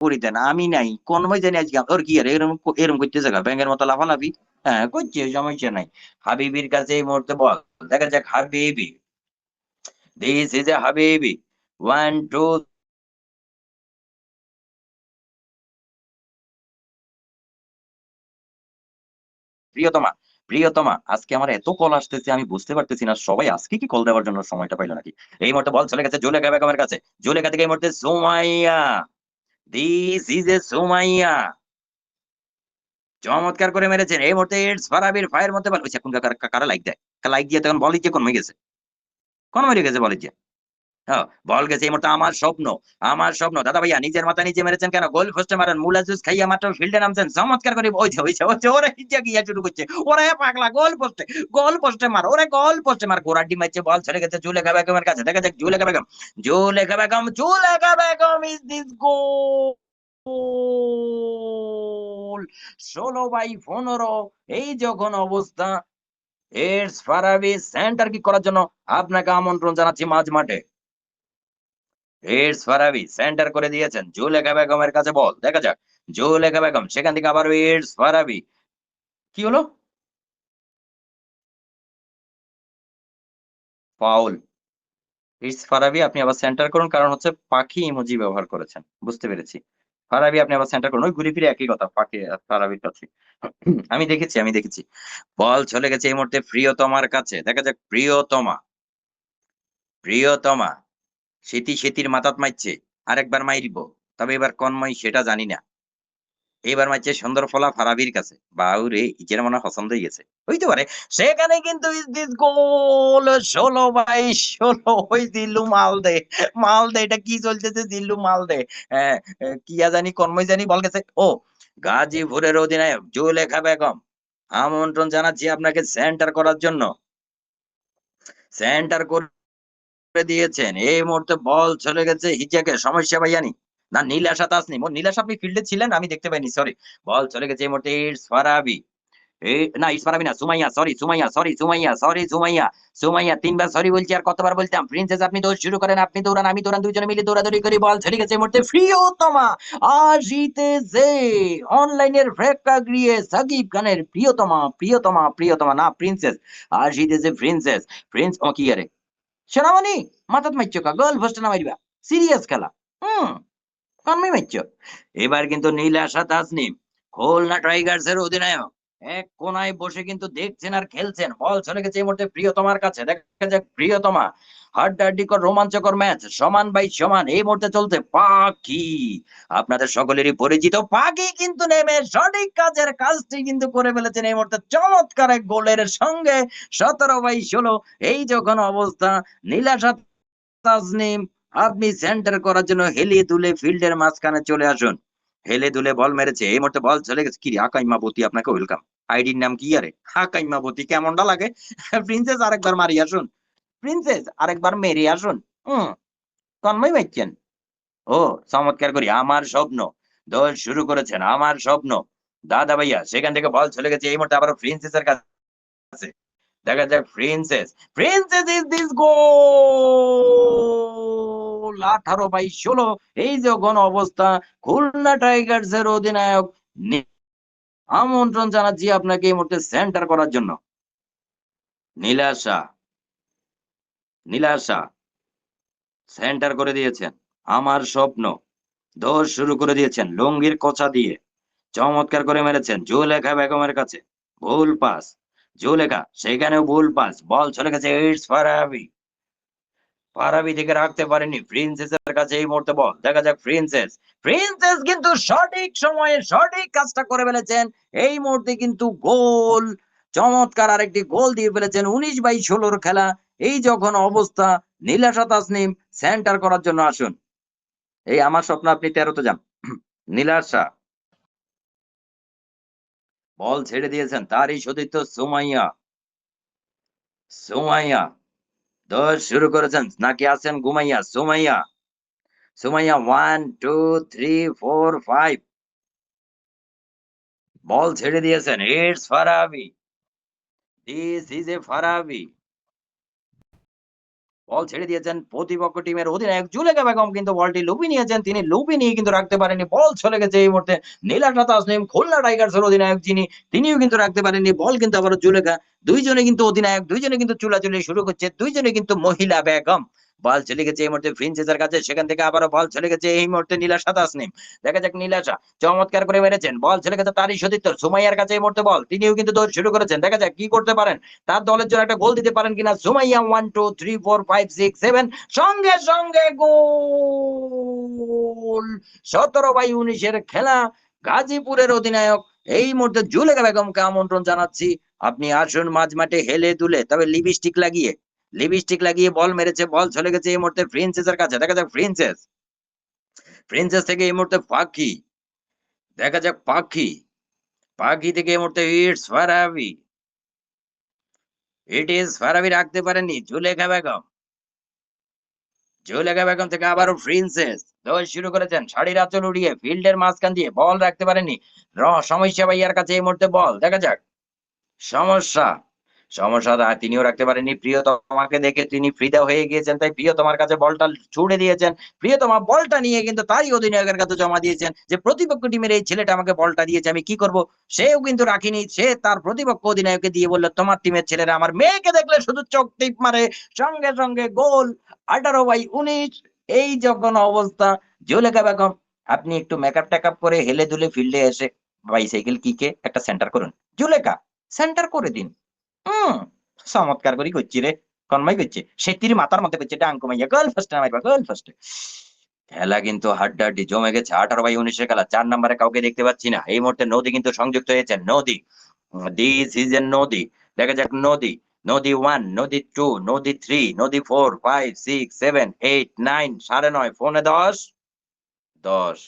করিতেন আমি নাই, কোন মই জানি আজকে ওর কি আর এরকম এরকম করতেছে গা, ব্যাঙের মতো লাফালাফি। হ্যাঁ করছে, সমস্যা নাই। হাবিবির কাছে এই মুহূর্তে বল, দেখা যাক হাবিবি। দিস ইজ এ হাবিবি। ওয়ান টু প্রিয়তমা প্রিয়তমা, আজকে আমার এত কল আসতেছে, আমি বুঝতে পারতেছি না, সবাই আজকে কি কল দেওয়ার জন্য সময়টা পাইলো নাকি? এই মুহূর্তে বল, চলে গেছে, জুলেখা বেগমের কাছে। জুলেখা থেকে এই মুহূর্তে Sumaiya. This is a Sumaiya চমৎকার করে মেরেছেন। এই মুহূর্তে ইটস ফারাবির ফায়ার মধ্যে বল এখন কারা লাইক দেয়? লাইক দিয়ে তখন বল কোন হয়ে গেছে? কোন মরে গেছে বলি যে হ্যাঁ, বল গেছে এই মুহূর্তে আমার স্বপ্ন আমার স্বপ্ন। দাদা ভাইয়া নিজের মাথা নিচে মেরেছেন কেন? গোল পোস্টে মারেন মুলা জুস খাইয়া মাত্র ফিল্ডে নামছেন। চমৎকার করে ওইছে ওইছে ওইছে ওরে হিজা গিয়া শুরু করছে। ওরে পাগলা গোল পোস্টে গোল পোস্টে মার ওরে গোল পোস্টে মার। গোরাডি ম্যাচে বল ছেড়ে গেছে জুলেখা বেগমের কাছে। দেখা যাক Zulekha Begum Zulekha Begum Zulekha Begum is this goal ষোলো বাই পনেরো এই যখন অবস্থা এর ফারাবি সেন্টার কি করার জন্য আপনাকে আমন্ত্রণ জানাচ্ছি মাঝ মাঠে। এডস ফারাবি সেন্টার করে দিয়েছেন। জুলেখা বেগমের কাছে বল। দেখা যাক। জুলেখা বেগম, সেখান থেকে আবার এডস ফারাবি কি হলো? ফাউল ইটস ফারাবি আপনি আবার সেন্টার করুন, কারণ হচ্ছে পাখি ইমোজি ব্যবহার করেছেন। বুঝতে পেরেছি। ফারাবি আপনি আবার সেন্টার করুন। ওই ঘুরে ফিরে একই কথা, পাখি ফারাবির কাছে আমি দেখেছি আমি দেখেছি। বল চলে গেছে এই মুহূর্তে প্রিয়তমার কাছে। দেখা যাক, প্রিয়তমা। প্রিয়তমা। স্মৃতি স্মৃতির মাথাত মারছে আরেকবার মাইরিব তবে এবার কনময় সেটা জানি না। এবার মারছে সুন্দর ফলা ফারাবির কাছে। বাউরে ইজের মনে পছন্দ হয়ে গেছে। হইতে পারে। সেখানে কিন্তু গোল, ষোলো বাই ষোলো, ওই জিল্লু মাল দে মাল দে এটা কি চলতেছে জিল্লু মাল দে হ্যাঁ কি জানি কনময় জানি, বল গেছে। ও, গাজীপুরের অধিনায়ক জুলেখা বেগম। আমন্ত্রণ জানাচ্ছি আপনাকে সেন্টার করার জন্য। সেন্টার করে দিয়েছেন। এই মুহূর্তে বল চলে গেছে হিজাকে। সমস্যা ভাইয়ানি না নীলাশা তাসনিম ও নীলাশা আপনি ফিল্ডে ছিলেন, আমি দেখতে পাইনি সরি বল চলে গেছে এই মুহূর্তে Sumaiya sorry Sumaiya sorry Sumaiya sorry Sumaiya Sumaiya, তিনবার আর কতবার প্রিন্সেস আপনি দৌড় শুরু করেন, আপনি দৌড়ান, আমি দৌড়ান মিলে দৌড়াদৌড়ি করি। বল গেছে মুহূর্তে প্রিয়তমা আজিতেছে অনলাইনের ফ্রেক্কা গিয়ে সাকিব খানের প্রিয়তমা প্রিয়তমা প্রিয়তমা, না প্রিন্সেস আজিতেছে প্রিন্সেস প্রিন্স ও কি আরে? সেনামণি মাথাত মারছো কা? গোল পোস্টে না মারিবা সিরিয়াস খেলা। হুম কনমি মারছো এবার কিন্তু নীলা নীলাশা নিম খুলনা টাইগার্স এর অধিনায়ক। এক কোনায় বসে কিন্তু দেখছেন আর খেলছেন। বল চলে গেছে এই মুহূর্তে প্রিয়তমার কাছে। দেখা যাক প্রিয়তমা হাড্ডাহাড্ডিকর রোমাঞ্চকর ম্যাচ। সমান বাই সমান, এই মুহূর্তে চলছে পাখি। আপনাদের সকলেরই পরিচিত পাখি কিন্তু নেমে সঠিক কাজের কাজটি কিন্তু করে ফেলেছেন এই মুহূর্তে চমৎকার এক গোলের সঙ্গে সতেরো বাই ষোলো। এই যখন অবস্থা, নীলাশা তাজনিম আপনি সেন্টার করার জন্য হেলিয়ে তুলে ফিল্ডের মাঝখানে চলে আসুন। হেলে দুলে বল মেরেছে, এই মুহূর্তে বল চলে গেছে। কি আকাইমাবতী আপনাকে ওয়েলকাম আইডির নাম কি আরে? আকাইমাবতী কেমনটা লাগে? প্রিন্সেস আরেকবার মারি আসুন প্রিন্সেস আরেকবার মেরে আসুন হুম, তন্ময় মারছেন ও, চমৎকার করি, আমার স্বপ্ন। দল শুরু করেছেন, আমার স্বপ্ন। দাদা ভাইয়া, সেখান থেকে বল চলে গেছে, এই মুহূর্তে আবার প্রিন্সেসের কাছে। দেখা যাক princess princess is this goal আঠারো বাই ষোলো। এই যখন অবস্থা, খুলনা টাইগার্স এর অধিনায়ক আমন্ত্রণ জানাচ্ছি আপনাকে এই মুহূর্তে সেন্টার করার জন্য। নীলাশা নীলাশা, সেন্টার করে দিয়েছেন। আমার স্বপ্ন দোষ শুরু করে দিয়েছেন, লুঙ্গির কোচা দিয়ে। চমৎকার করে মেরেছেন, জুলেখা বেগমের কাছে। ভুল পাস, জুলেখা, সেখানেও ভুল পাস, বল চলে গেছে ইটস ফারাবি ফারাবি থেকে রাখতে পারেনি। প্রিন্সেসের কাছে এই মুহূর্তে বল। দেখা যাক প্রিন্সেস প্রিন্সেস কিন্তু সঠিক সময়ে সঠিক কাজটা করে ফেলেছেন। এই মুহূর্তে কিন্তু গোল। চমৎকার আরেকটি গোল দিয়ে ফেলেছেন উনিশ বাই ষোলোর খেলা। এই যখন অবস্থা, নীলাশা তাসনিম সেন্টার করার জন্য আসুন। এই আমার স্বপ্ন, আপনি তেরোতে যান। নীলাশা। বল ছেড়ে দিয়েছেন, তারই সতীর্থ সুমাইয়া। সুমাইয়া। দশ শুরু করেছেন। নাকি আছেন? ঘুমাইয়া, Sumaiya. Sumaiya one two three four five ball ছেড়ে দিয়েছেন। It's Farabi this is a Farabi ball ছেড়ে দিয়েছেন প্রতিপক্ষ টিমের অধিনায়ক জুলেখা বেগম, কিন্তু বলটি লুপি নিয়েছেন। তিনি লুপি নিয়ে কিন্তু রাখতে পারেননি। বল চলে গেছে এই মুহূর্তে। নীলাশা তাসনিম, খুলনা টাইগার্সের অধিনায়ক যিনি, তিনিও কিন্তু রাখতে পারেননি। বল কিন্তু আবারও জুলেখা দুইজনে কিন্তু অধিনায়ক, দুইজনে কিন্তু চুলাচুলি শুরু করছে, দুইজনে কিন্তু মহিলা বেগম। বল চলে গেছে এই মুহূর্তে প্রিন্সেসের কাছে, সেখান থেকে আবারও বল চলে গেছে এই মুহূর্তে নীলাশা তাসনিম দেখা যাক নীলাশা চমৎকার করে মেরেছেন, বল চলে গেছে তারই সতীর্থ সুমাইয়ার কাছে এই মুহূর্তে বল। তিনিও কিন্তু দৌড় শুরু করেছেন, দেখা যাক কি করতে পারেন। তার দলের জন্য একটা গোল দিতে পারেন কিনা Sumaiya one two three four five six seven সঙ্গে সঙ্গে গোল! সতেরো বাই উনিশের খেলা, গাজীপুরের অধিনায়ক। এই মুহূর্তে জুলেখা বেগমকে আমন্ত্রণ জানাচ্ছি। আপনি আসুন মাঝ মাঠে হেলে দুলে, তবে লিপস্টিক লাগিয়ে লিপস্টিক লাগিয়ে বল মেরেছে, বল চলে গেছে এই মুহূর্তে প্রিন্সেসের কাছে। দেখা যাক প্রিন্সেস প্রিন্সেস থেকে এই মুহূর্তে পাখি। দেখা যাক পাখি। পাখি থেকে এই মুহূর্তে it's Farabi it is Farabi রাখতে পারেননি জুলেখা বেগম। জুলেখা বেগম থেকে আবারও প্রিন্সেস দৌড় শুরু করেছেন, শাড়ির আঁচল উড়িয়ে ফিল্ডের মাঝখান দিয়ে বল রাখতে পারেনি র, সমস্যা ভাইয়ার কাছে এই মুহূর্তে বল। দেখা যাক। সমস্যা। সমস্যা তিনিও রাখতে পারেননি। প্রিয়তমাকে দেখে তিনি ফ্রিদা হয়ে গিয়েছেন, তাই প্রিয়তমার কাছে বলটা ছুড়ে দিয়েছেন। প্রিয়তমা বলটা নিয়ে কিন্তু তারই অধিনায়কের কাছে জমা দিয়েছেন যে প্রতিপক্ষ টিমের এই ছেলেটা আমাকে বলটা দিয়েছে, আমি কি করব? সেও কিন্তু রাখিনি, সে তার প্রতিপক্ষ অধিনায়ককে দিয়ে বলল, তোমার টিমের ছেলেরা আমার মেয়েকে দেখলে শুধু চোখ টিপ মারে। সঙ্গে সঙ্গে গোল আঠারো বাই উনিশ, এই যখন অবস্থা। জুলেখা বেগম, আপনি একটু মেকআপ টেকআপ করে হেলে দুলে ফিল্ডে এসে বাইসাইকেল কিকে একটা সেন্টার করুন। জুলেখা সেন্টার করে দিন। হুম চমৎকার করে করছি রে কনমাই করছে সেটির মাথার মধ্যে করছে ডাঙ্কু মাইয়া গার্ল ফার্স্টে মাইবা গার্ল ফার্স্টে খেলা কিন্তু হাড্ডাহাড্ডি জমে গেছে। আঠারো বাই উনিশের খেলা, চার নম্বরে কাউকে দেখতে পাচ্ছি না। এই মুহূর্তে নদী কিন্তু সংযুক্ত হয়েছে। নদী দিস ইজ এ নদী। দেখা যাক, নদী নদী ওয়ান নদী টু নদী থ্রি নদী four five six seven eight nine সাড়ে নয়, ফোনে দশ দশ।